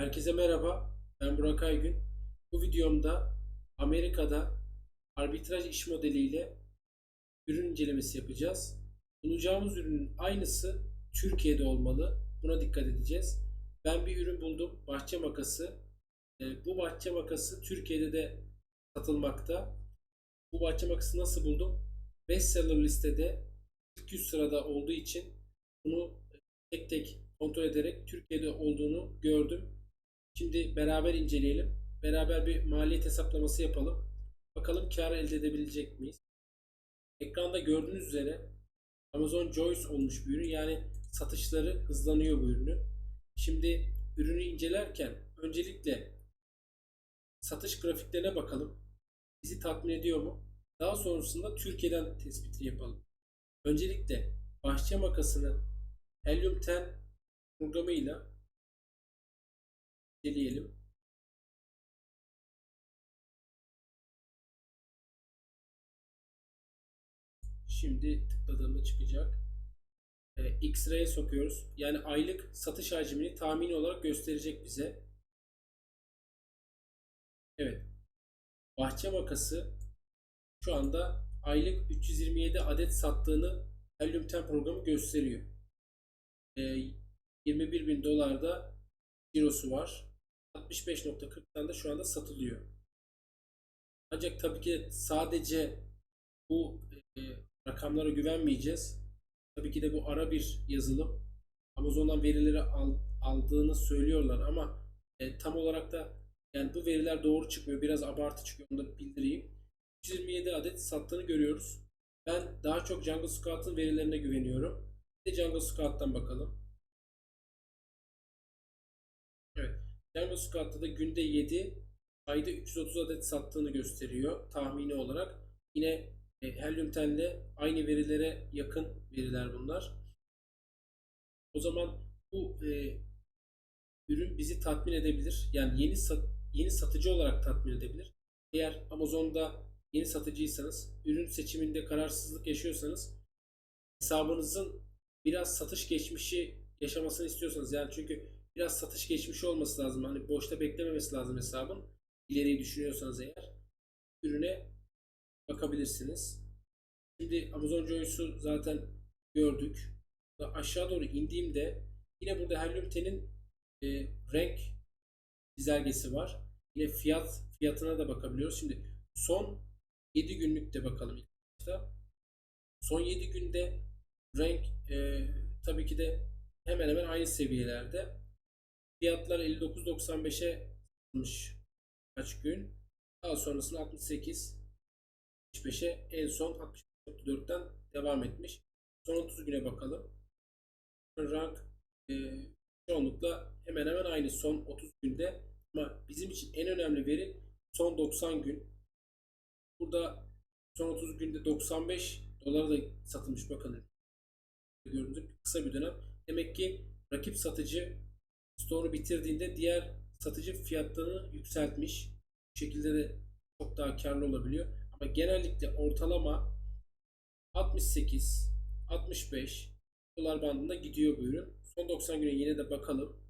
Herkese merhaba, ben Burak Aygün. Bu videomda Amerika'da arbitraj iş modeliyle ürün incelemesi yapacağız. Bulacağımız ürünün aynısı Türkiye'de olmalı. Buna dikkat edeceğiz. Ben bir ürün buldum, bahçe makası. Ee, Bu bahçe makası Türkiye'de de satılmakta. Bu bahçe makası nasıl buldum? Bestseller listede ilk 100 sırada olduğu için bunu tek tek kontrol ederek Türkiye'de olduğunu gördüm. Şimdi beraber inceleyelim. Beraber bir maliyet hesaplaması yapalım. Bakalım kar elde edebilecek miyiz? Ekranda gördüğünüz üzere Amazon Choice olmuş bir ürün. Yani satışları hızlanıyor bu ürünün. Şimdi ürünü incelerken öncelikle satış grafiklerine bakalım. Bizi tatmin ediyor mu? Daha sonrasında Türkiye'den tespitini yapalım. Öncelikle bahçe makasını Helium 10 programıyla inceleyelim. Şimdi tıkladığımda çıkacak. Ee, X-Ray'e sokuyoruz. Yani aylık satış hacmini tahmini olarak gösterecek bize. Evet. Bahçe makası şu anda aylık 327 adet sattığını Helium 10 programı gösteriyor. Ee, 21 bin dolarda cirosu var. 65.40'tan da şu anda satılıyor. Ancak tabii ki sadece bu e, rakamlara güvenmeyeceğiz. Tabii ki de bu ara bir yazılım. Amazon'dan verileri al- aldığını söylüyorlar ama e, tam olarak da yani bu veriler doğru çıkmıyor. Biraz abartı çıkıyor. Onu da bildireyim. 127 adet sattığını görüyoruz. Ben daha çok Jungle Scout'ın verilerine güveniyorum. Bir de Jungle Scout'tan bakalım. Jungle Scout'ta da günde 7, ayda 330 adet sattığını gösteriyor tahmini olarak. Yine e, Helium 10'le aynı verilere yakın veriler bunlar. O zaman bu e, ürün bizi tatmin edebilir. Yani yeni sat, yeni satıcı olarak tatmin edebilir. Eğer Amazon'da yeni satıcıysanız, ürün seçiminde kararsızlık yaşıyorsanız hesabınızın biraz satış geçmişi yaşamasını istiyorsanız yani çünkü biraz satış geçmişi olması lazım. Hani boşta beklememesi lazım hesabın. İleriyi düşünüyorsanız eğer ürüne bakabilirsiniz. Şimdi Amazon Joyce'u zaten gördük. Aşağı doğru indiğimde yine burada Helium 10'in e, renk çizelgesi var. Yine fiyat fiyatına da bakabiliyoruz. Şimdi son 7 günlük de bakalım ilk. Son 7 günde renk e, tabii ki de hemen hemen aynı seviyelerde. Fiyatlar 59.95'e satılmış kaç gün. Daha sonrasında 68 65'e en son 64'ten devam etmiş. Son 30 güne bakalım. Rank e, çoğunlukla hemen hemen aynı son 30 günde ama bizim için en önemli veri son 90 gün. Burada son 30 günde 95 dolara da satılmış bakın. Gördüğünüz kısa bir dönem. Demek ki rakip satıcı store'u bitirdiğinde diğer satıcı fiyatlarını yükseltmiş. Bu şekilde de çok daha karlı olabiliyor. Ama genellikle ortalama 68 65 dolar bandında gidiyor bu ürün. Son 90 güne yine de bakalım.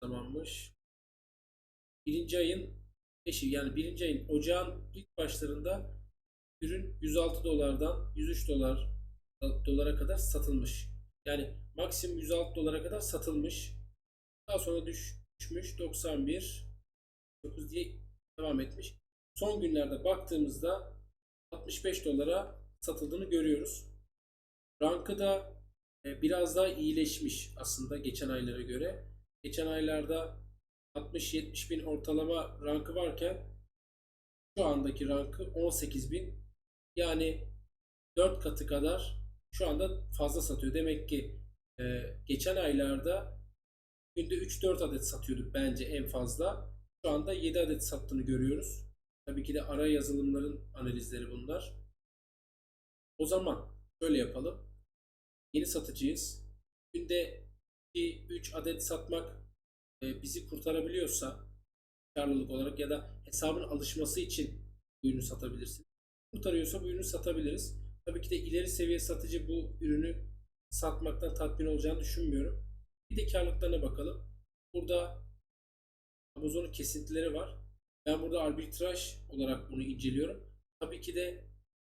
Tamammış. Birinci ayın eşi yani birinci ayın ocağın ilk başlarında ürün 106 dolardan 103 dolar dolara kadar satılmış. Yani maksimum 106 dolara kadar satılmış. Daha sonra düş, düşmüş 91 9 diye devam etmiş. Son günlerde baktığımızda 65 dolara satıldığını görüyoruz. Rankı da e, biraz daha iyileşmiş aslında geçen aylara göre. Geçen aylarda 60-70 bin ortalama rankı varken şu andaki rankı 18 bin. Yani 4 katı kadar şu anda fazla satıyor. Demek ki geçen aylarda günde 3-4 adet satıyorduk bence en fazla. Şu anda 7 adet sattığını görüyoruz. Tabii ki de ara yazılımların analizleri bunlar. O zaman şöyle yapalım. Yeni satıcıyız. Günde 2-3 adet satmak e, bizi kurtarabiliyorsa karlılık olarak ya da hesabın alışması için ürünü satabilirsin. Kurtarıyorsa bu ürünü satabiliriz. Tabii ki de ileri seviye satıcı bu ürünü satmaktan tatmin olacağını düşünmüyorum. Bir de karlılıklarına bakalım. Burada Amazon'un kesintileri var. Ben burada arbitraj olarak bunu inceliyorum. Tabii ki de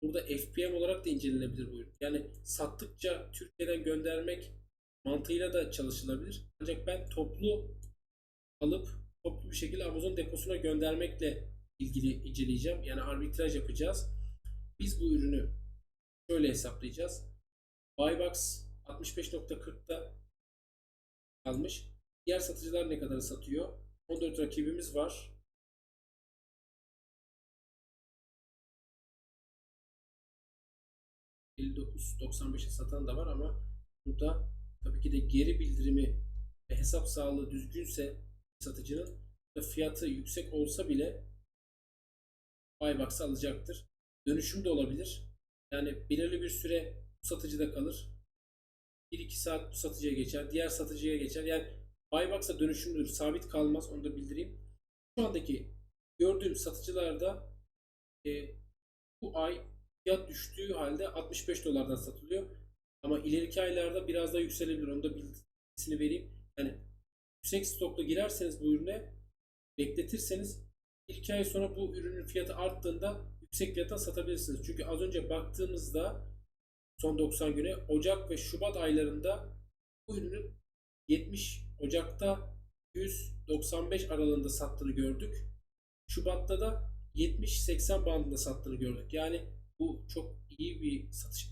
burada FPM olarak da incelenebilir bu ürün. Yani sattıkça Türkiye'den göndermek mantığıyla da çalışılabilir. Ancak ben toplu alıp toplu bir şekilde Amazon deposuna göndermekle ilgili inceleyeceğim. Yani arbitraj yapacağız. Biz bu ürünü şöyle hesaplayacağız. Buybox 65.40'da kalmış. Diğer satıcılar ne kadar satıyor? 14 rakibimiz var. ...59-95'e satan da var ama burada tabii ki de geri bildirimi ve hesap sağlığı düzgünse satıcının ve fiyatı yüksek olsa bile Buybox'ı alacaktır. Dönüşüm de olabilir. Yani belirli bir süre bu satıcıda kalır. 1-2 saat bu satıcıya geçer. Diğer satıcıya geçer. Yani Buybox'a dönüşümlüdür. Sabit kalmaz. Onu da bildireyim. Şu andaki gördüğüm satıcılarda e, bu ay fiyat düştüğü halde 65 dolardan satılıyor. Ama ileriki aylarda biraz daha yükselebilir. Onu da bilgisini vereyim. Yani yüksek stokla girerseniz bu ürüne bekletirseniz bir iki ay sonra bu ürünün fiyatı arttığında yüksek fiyata satabilirsiniz. Çünkü az önce baktığımızda son 90 güne Ocak ve Şubat aylarında bu ürünün 70 Ocak'ta 195 aralığında sattığını gördük. Şubat'ta da 70-80 bandında sattığını gördük. Yani bu çok iyi bir satış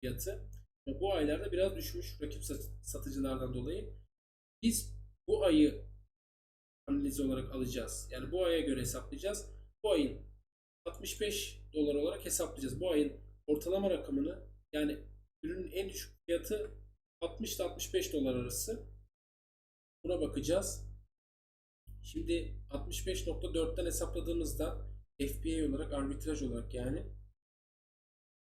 fiyatı. Ama bu aylarda biraz düşmüş rakip satıcılardan dolayı. Biz bu ayı analiz olarak alacağız. Yani bu aya göre hesaplayacağız. Bu ayın 65 dolar olarak hesaplayacağız. Bu ayın ortalama rakamını yani ürünün en düşük fiyatı 60 ile 65 dolar arası. Buna bakacağız. Şimdi 65.4'ten hesapladığımızda FBA olarak arbitraj olarak yani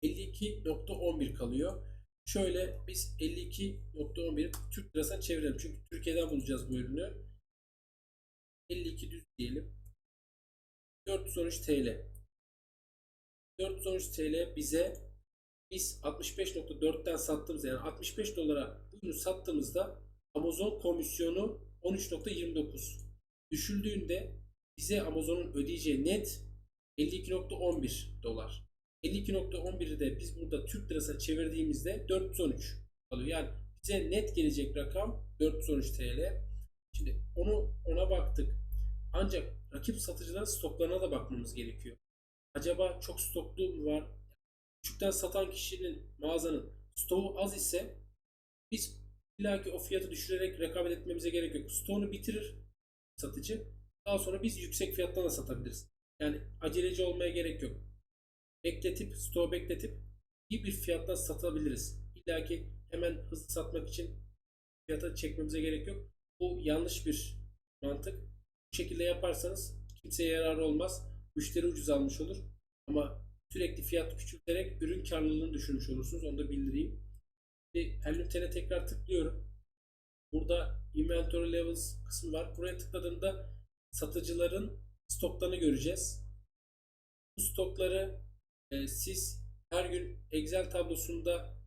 52.11 kalıyor. Şöyle biz 52.11 Türk lirasına çevirelim. Çünkü Türkiye'den bulacağız bu ürünü. 52 düz diyelim. 413 TL. 413 TL bize biz 65.4'ten sattığımız yani 65 dolara bu ürünü sattığımızda Amazon komisyonu 13.29. Düşüldüğünde bize Amazon'un ödeyeceği net 52.11 dolar. 52.11'i de biz burada Türk lirasına çevirdiğimizde 413 alıyor. Yani bize net gelecek rakam 413 TL. Şimdi onu ona baktık. Ancak rakip satıcıların stoklarına da bakmamız gerekiyor. Acaba çok stoklu mu var? Küçükten satan kişinin mağazanın stoğu az ise biz illaki o fiyatı düşürerek rekabet etmemize gerek yok. Stoğunu bitirir satıcı. Daha sonra biz yüksek fiyattan da satabiliriz. Yani aceleci olmaya gerek yok. Bekletip, stoğu bekletip iyi bir fiyatla satabiliriz. İlla ki hemen hızlı satmak için fiyata çekmemize gerek yok. Bu yanlış bir mantık. Bu şekilde yaparsanız kimseye yarar olmaz. Müşteri ucuz almış olur. Ama sürekli fiyat küçülterek ürün karlılığını düşürmüş olursunuz. Onu da bildireyim. Ve Hellumten'e tekrar tıklıyorum. Burada Inventory Levels kısmı var. Buraya tıkladığımda satıcıların stoklarını göreceğiz. Bu stokları e, siz her gün Excel tablosunda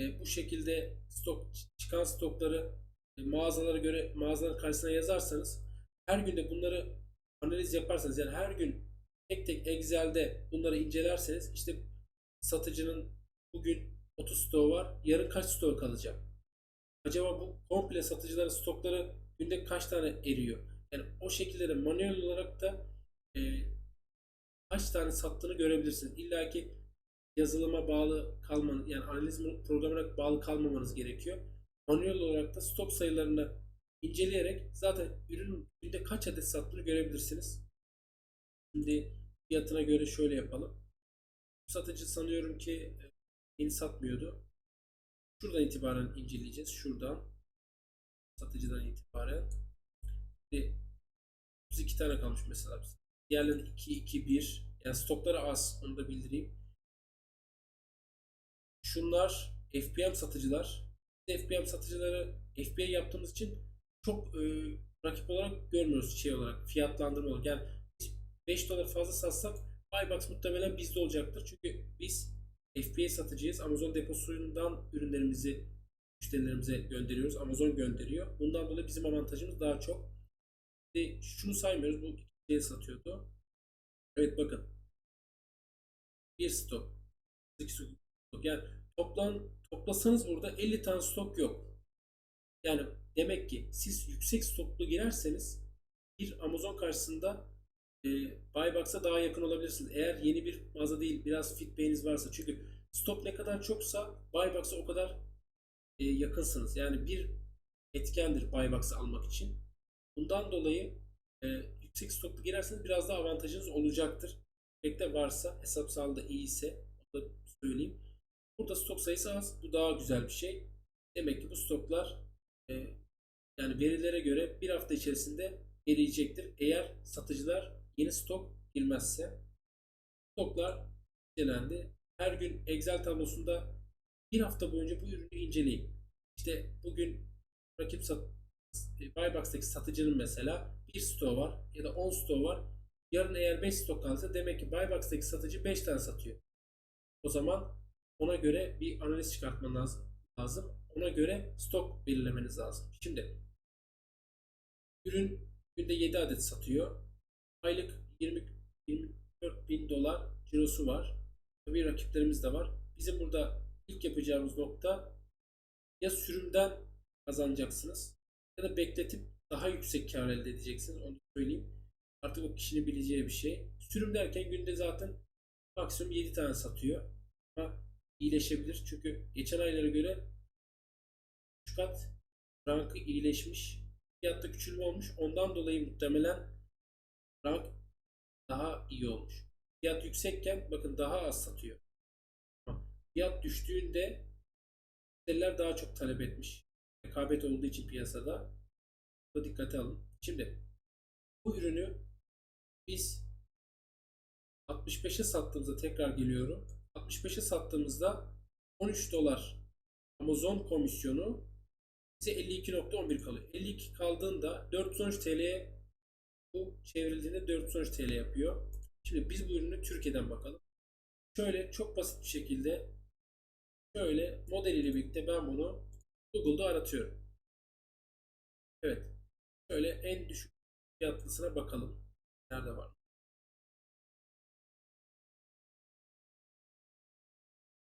e, bu şekilde stok çıkan stokları e, mağazalara göre mağazaların karşısına yazarsanız her günde bunları analiz yaparsanız yani her gün tek tek Excel'de bunları incelerseniz işte satıcının bugün 30 stoğu var. Yarın kaç stoğu kalacak? Acaba bu komple satıcıların stokları günde kaç tane eriyor? Yani o şekilde de manuel olarak da e, kaç tane sattığını görebilirsiniz. İlla ki yazılıma bağlı kalmanız yani analiz programına bağlı kalmamanız gerekiyor. Manuel olarak da stok sayılarını inceleyerek zaten ürünün günde kaç adet sattığını görebilirsiniz. Şimdi fiyatına göre şöyle yapalım. Satıcı sanıyorum ki e, yeni satmıyordu. Şuradan itibaren inceleyeceğiz. Şuradan satıcıdan itibaren. Şimdi 32 tane kalmış mesela. Diğerlerinin 2, 2, 1. Yani stokları az. Onu da bildireyim. Şunlar FBM satıcılar. FBM satıcıları FBA yaptığımız için çok e, rakip olarak görmüyoruz şey olarak fiyatlandırma olarak. Yani 5 dolar fazla satsak Buybox muhtemelen bizde olacaktır. Çünkü biz FBA satıcıyız. Amazon deposundan ürünlerimizi müşterilerimize gönderiyoruz. Amazon gönderiyor. Bundan dolayı bizim avantajımız daha çok. Şimdi şunu saymıyoruz. Bu ikinciye satıyordu. Evet bakın. Bir stok. iki stok. Yani toplam toplasanız burada 50 tane stok yok. Yani demek ki siz yüksek stoklu girerseniz bir Amazon karşısında e, Buybox'a daha yakın olabilirsiniz. Eğer yeni bir mağaza değil biraz feedback'iniz varsa. Çünkü stok ne kadar çoksa Buybox'a o kadar e, yakınsınız. Yani bir etkendir Buybox'ı almak için. Bundan dolayı e, yüksek stoklu girerseniz biraz daha avantajınız olacaktır. Feedback varsa hesap sağlığı iyi ise onu da söyleyeyim. Burada stok sayısı az. Bu daha güzel bir şey. Demek ki bu stoklar e, yani verilere göre bir hafta içerisinde eriyecektir. Eğer satıcılar yeni stok girmezse stoklar incelendi. Her gün Excel tablosunda bir hafta boyunca bu ürünü inceleyin. İşte bugün rakip sat, e, Buybox'taki satıcının mesela bir stoğu var ya da 10 stoğu var. Yarın eğer 5 stok kalırsa demek ki Buybox'taki satıcı 5 tane satıyor. O zaman ona göre bir analiz çıkartman lazım. lazım. Ona göre stok belirlemeniz lazım. Şimdi ürün günde 7 adet satıyor. Aylık 20 24 bin dolar cirosu var. Tabii rakiplerimiz de var. Bizim burada ilk yapacağımız nokta ya sürümden kazanacaksınız ya da bekletip daha yüksek kar elde edeceksiniz. Onu söyleyeyim. Artık o kişinin bileceği bir şey. Sürüm derken günde zaten maksimum 7 tane satıyor. Ama iyileşebilir. Çünkü geçen aylara göre 3 kat rankı iyileşmiş. Fiyatta küçülme olmuş. Ondan dolayı muhtemelen rank daha iyi olmuş. Fiyat yüksekken bakın daha az satıyor. Fiyat düştüğünde müşteriler daha çok talep etmiş. Rekabet olduğu için piyasada. Buna dikkate alın. Şimdi bu ürünü biz 65'e sattığımızda tekrar geliyorum. 65'e sattığımızda 13 dolar Amazon komisyonu bize 52.11 kalıyor. 52 kaldığında 413 TL'ye bu çevrildiğinde 413 TL yapıyor. Şimdi biz bu ürünü Türkiye'den bakalım. Şöyle çok basit bir şekilde şöyle modeliyle birlikte ben bunu Google'da aratıyorum. Evet. Şöyle en düşük fiyatlısına bakalım. Nerede var?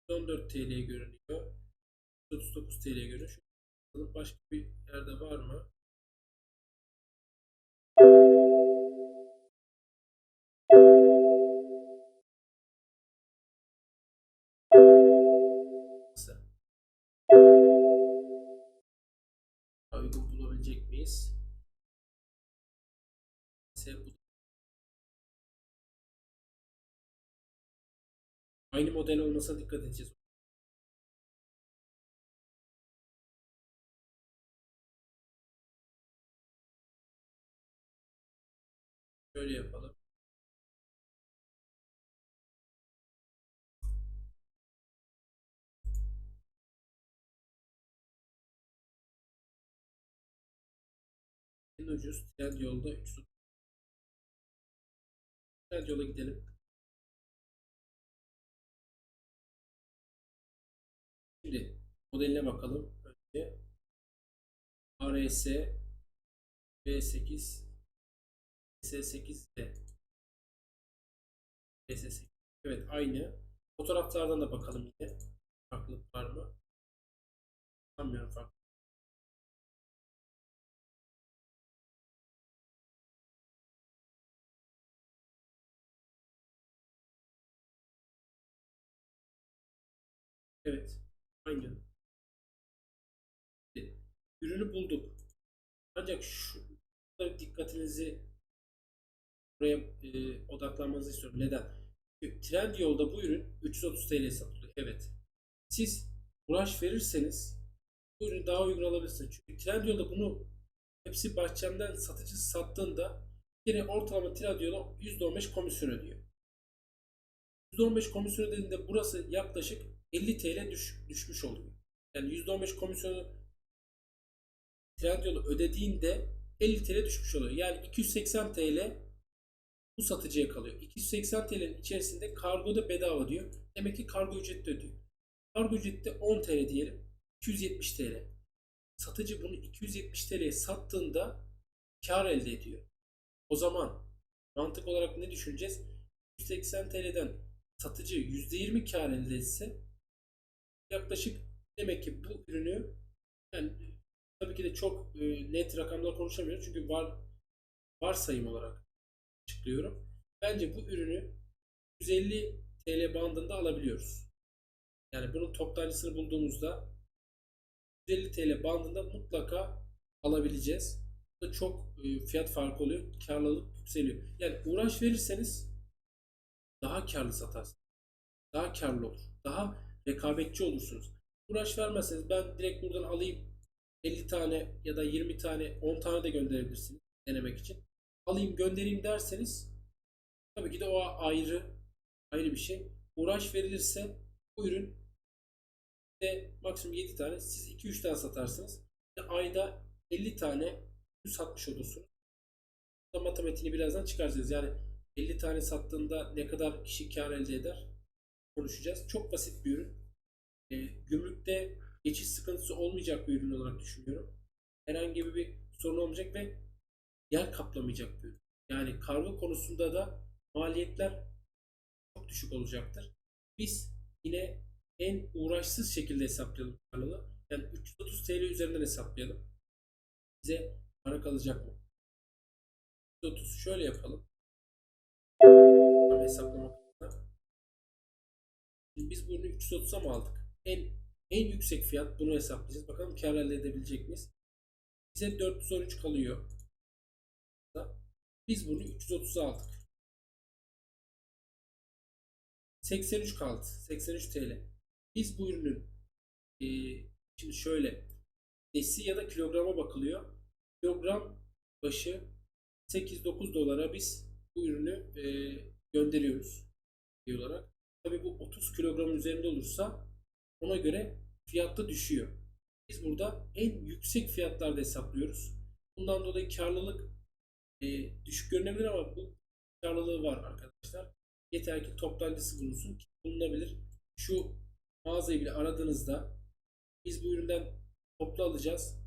...14 TL görünüyor. 39 TL görünüyor. Bakalım başka bir yerde var mı? Aynı model olmasa dikkat edeceğiz. Şöyle yapalım. En ucuz tren yolda 300. Tren yola gidelim. Şimdi modeline bakalım. Önce RS V8 S8'de S8 Evet aynı. Fotoğraflardan da bakalım yine. Farklılık var mı? Sanmıyorum farklı. Evet. Aynı. Ürünü bulduk. Ancak şu dikkatinizi buraya e, odaklanmanızı istiyorum. Neden? Çünkü Trendyol'da bu ürün 330 TL satılıyor. Evet. Siz uğraş verirseniz bu ürünü daha uygun alabilirsiniz. Çünkü Trendyol'da bunu hepsi bahçemden satıcı sattığında yine ortalama Trendyol'a %15 komisyon ödüyor. %15 komisyon ödediğinde burası yaklaşık 50 TL düş, düşmüş oluyor. Yani %15 komisyonu Trendyol'a ödediğinde 50 TL düşmüş oluyor. Yani 280 TL bu satıcıya kalıyor. 280 TL'nin içerisinde kargo da bedava diyor. Demek ki kargo ücreti de ödüyor. Kargo ücreti de 10 TL diyelim. 270 TL. Satıcı bunu 270 TL'ye sattığında kar elde ediyor. O zaman mantık olarak ne düşüneceğiz? 180 TL'den satıcı %20 kar elde etse yaklaşık demek ki bu ürünü yani tabii ki de çok e, net rakamlar konuşamıyorum çünkü var varsayım olarak açıklıyorum. Bence bu ürünü 150 TL bandında alabiliyoruz. Yani bunun toptancısını bulduğumuzda 150 TL bandında mutlaka alabileceğiz. Bu da çok e, fiyat farkı oluyor. Karlılık yükseliyor. Yani uğraş verirseniz daha karlı satarsınız. Daha karlı olur. Daha rekabetçi olursunuz. Uğraş vermezseniz ben direkt buradan alayım 50 tane ya da 20 tane 10 tane de gönderebilirsiniz denemek için. Alayım göndereyim derseniz tabii ki de o ayrı ayrı bir şey. Uğraş verilirse bu ürün de maksimum 7 tane siz 2-3 tane satarsınız. İşte ayda 50 tane satmış olursunuz. Da matematiğini birazdan çıkaracağız. Yani 50 tane sattığında ne kadar kişi kar elde eder konuşacağız. Çok basit bir ürün. E, gümrükte geçiş sıkıntısı olmayacak bir ürün olarak düşünüyorum. Herhangi bir sorun olmayacak ve yer kaplamayacak bir ürün. Yani kargo konusunda da maliyetler çok düşük olacaktır. Biz yine en uğraşsız şekilde hesaplayalım kanalı. Yani 330 TL üzerinden hesaplayalım. Bize para kalacak mı? 330 şöyle yapalım. Hesaplamak. Biz bunu 330'a mı aldık? En en yüksek fiyat bunu hesaplayacağız. Bakalım kar elde edebilecek miyiz? Bize 413 kalıyor. Biz bunu 330'a aldık. 83 kaldı. 83 TL. Biz bu ürünün e, şimdi şöyle desi ya da kilograma bakılıyor. Kilogram başı 8-9 dolara biz bu ürünü e, gönderiyoruz olarak. Tabi bu 30 kilogram üzerinde olursa ona göre fiyatta düşüyor. Biz burada en yüksek fiyatlarda hesaplıyoruz. Bundan dolayı karlılık e, düşük görünebilir ama bu karlılığı var arkadaşlar. Yeter ki toptancısı bulunsun. Bulunabilir. Şu mağazayı bile aradığınızda biz bu üründen toplu alacağız.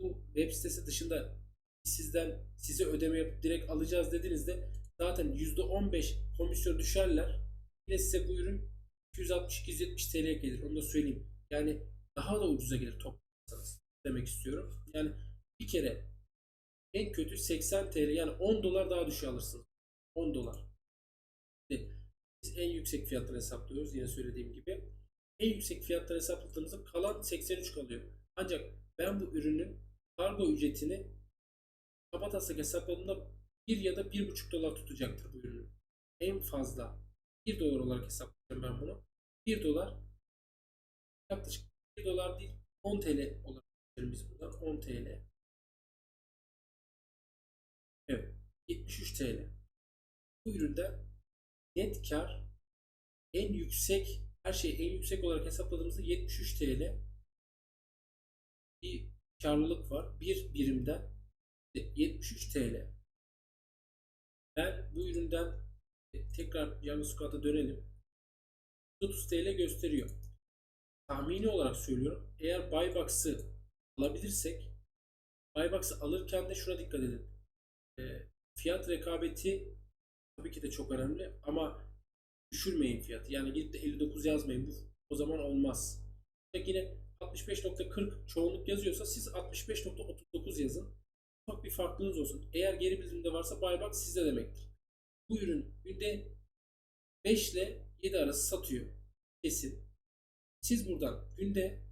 Bu web sitesi dışında sizden size ödeme yapıp direkt alacağız dediğinizde zaten %15 komisyon düşerler. Yine size bu ürün 260-270 TL'ye gelir. Onu da söyleyeyim. Yani daha da ucuza gelir toplarsanız demek istiyorum. Yani bir kere en kötü 80 TL yani 10 dolar daha düşüyor alırsınız. 10 dolar. Biz en yüksek fiyatları hesaplıyoruz yine söylediğim gibi. En yüksek fiyatları hesapladığımızda kalan 83 kalıyor. Ancak ben bu ürünün kargo ücretini kabataslak hesapladığımda 1 ya da 1,5 dolar tutacaktır bu ürünün. En fazla 1 dolar olarak hesaplıyorum ben bunu. 1 dolar yaklaşık 1 dolar değil 10 TL olarak biz buradan 10 TL. Evet 73 TL. Bu üründe net kar en yüksek her şeyi en yüksek olarak hesapladığımızda 73 TL bir karlılık var. Bir birimden 73 TL. Ben bu üründen tekrar Yangı Squat'a dönelim. 30 TL gösteriyor. Tahmini olarak söylüyorum. Eğer Buybox'ı alabilirsek Buybox'ı alırken de şuna dikkat edin. E, fiyat rekabeti tabii ki de çok önemli ama düşürmeyin fiyatı. Yani gidip de 59 yazmayın. Bu o zaman olmaz. Yine 65.40 çoğunluk yazıyorsa siz 65.39 yazın. Ufak bir farklılığınız olsun. Eğer geri bildirimde varsa buyback sizde demektir. Bu ürün günde 5 ile 7 arası satıyor. Kesin. Siz buradan günde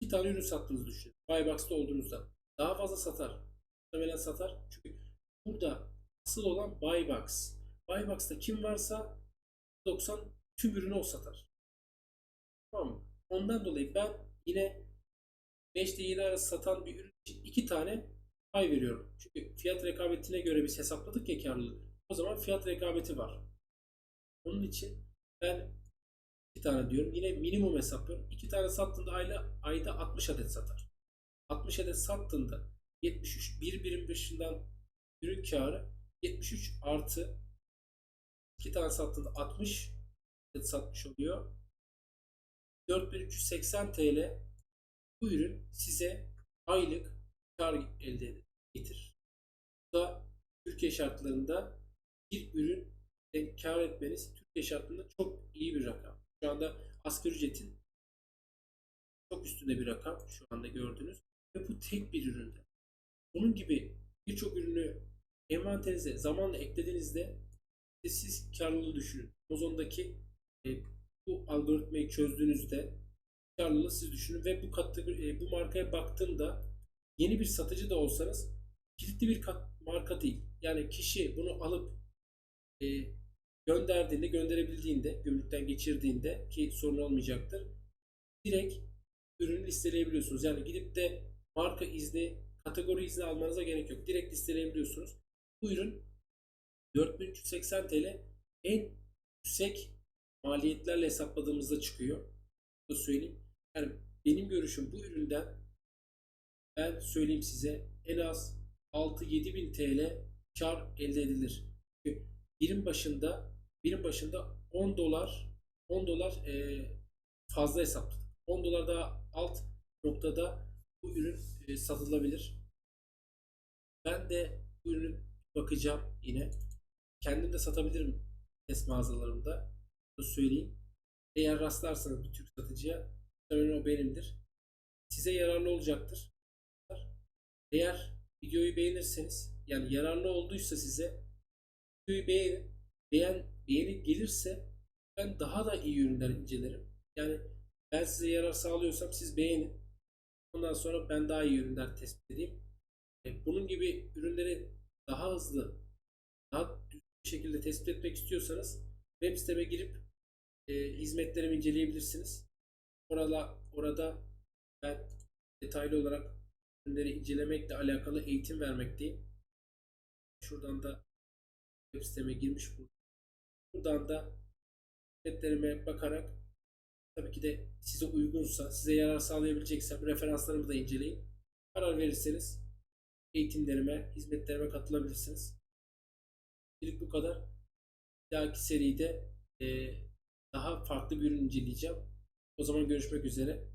bir tane ürün sattığınızı düşünün. Buybox'ta olduğunuzda. Daha fazla satar. Muhtemelen satar. Çünkü burada asıl olan buybox. Buybox'ta kim varsa 90 tüm ürünü o satar. Tamam mı? Ondan dolayı ben yine 5 ile 7 arası satan bir ürün için 2 tane pay veriyorum. Çünkü fiyat rekabetine göre biz hesapladık ya karlılığı. O zaman fiyat rekabeti var. Onun için ben 2 tane diyorum. Yine minimum hesaplıyorum. 2 tane sattığında ayda, ayda 60 adet satar. 60 adet sattığında 73 bir birim başından ürün karı 73 artı 2 tane sattığında 60 adet satmış oluyor. 4380 TL Bu ürün size aylık kar elde getirir. Bu da Türkiye şartlarında bir ürün kar etmeniz Türkiye şartlarında çok iyi bir rakam. Şu anda asgari ücretin çok üstünde bir rakam şu anda gördüğünüz. Ve bu tek bir üründe. Bunun gibi birçok ürünü envanterinize zamanla eklediğinizde siz karlılığı düşünün. Amazon'daki e, bu algoritmayı çözdüğünüzde karlılığı siz düşünün ve bu kategori, e, bu markaya baktığında yeni bir satıcı da olsanız kilitli bir kat, marka değil. Yani kişi bunu alıp e, gönderdiğinde, gönderebildiğinde, gümrükten geçirdiğinde ki sorun olmayacaktır. Direkt ürünü listeleyebiliyorsunuz. Yani gidip de marka izni, kategori izni almanıza gerek yok. Direkt listeleyebiliyorsunuz. Bu ürün 4380 TL en yüksek maliyetlerle hesapladığımızda çıkıyor. Bunu söyleyeyim. Yani benim görüşüm bu üründen ben söyleyeyim size en az 6-7 bin TL kar elde edilir. Birim başında birim başında 10 dolar 10 dolar e, fazla hesapladık. 10 dolar daha alt noktada bu ürün e, satılabilir. Ben de bu ürünün bakacağım yine. Kendim de satabilirim test mağazalarımda. Bunu söyleyeyim. Eğer rastlarsanız bir Türk satıcıya muhtemelen o benimdir. Size yararlı olacaktır. Eğer videoyu beğenirseniz yani yararlı olduysa size videoyu beğenin. Beğen, beğeni gelirse ben daha da iyi ürünler incelerim. Yani ben size yarar sağlıyorsam siz beğenin. Ondan sonra ben daha iyi ürünler tespit edeyim. E, Bunun gibi ürünleri daha hızlı, daha düzgün şekilde tespit etmek istiyorsanız web siteme girip e, hizmetlerimi inceleyebilirsiniz. Orada, orada ben detaylı olarak ürünleri incelemekle alakalı eğitim vermekteyim. Şuradan da web siteme girmiş bu. Buradan da hizmetlerime bakarak tabii ki de size uygunsa, size yarar sağlayabileceksem referanslarımı da inceleyin. Karar verirseniz eğitimlerime, hizmetlerime katılabilirsiniz. Şimdilik bu kadar. Bir dahaki seride e, daha farklı bir ürün inceleyeceğim. O zaman görüşmek üzere.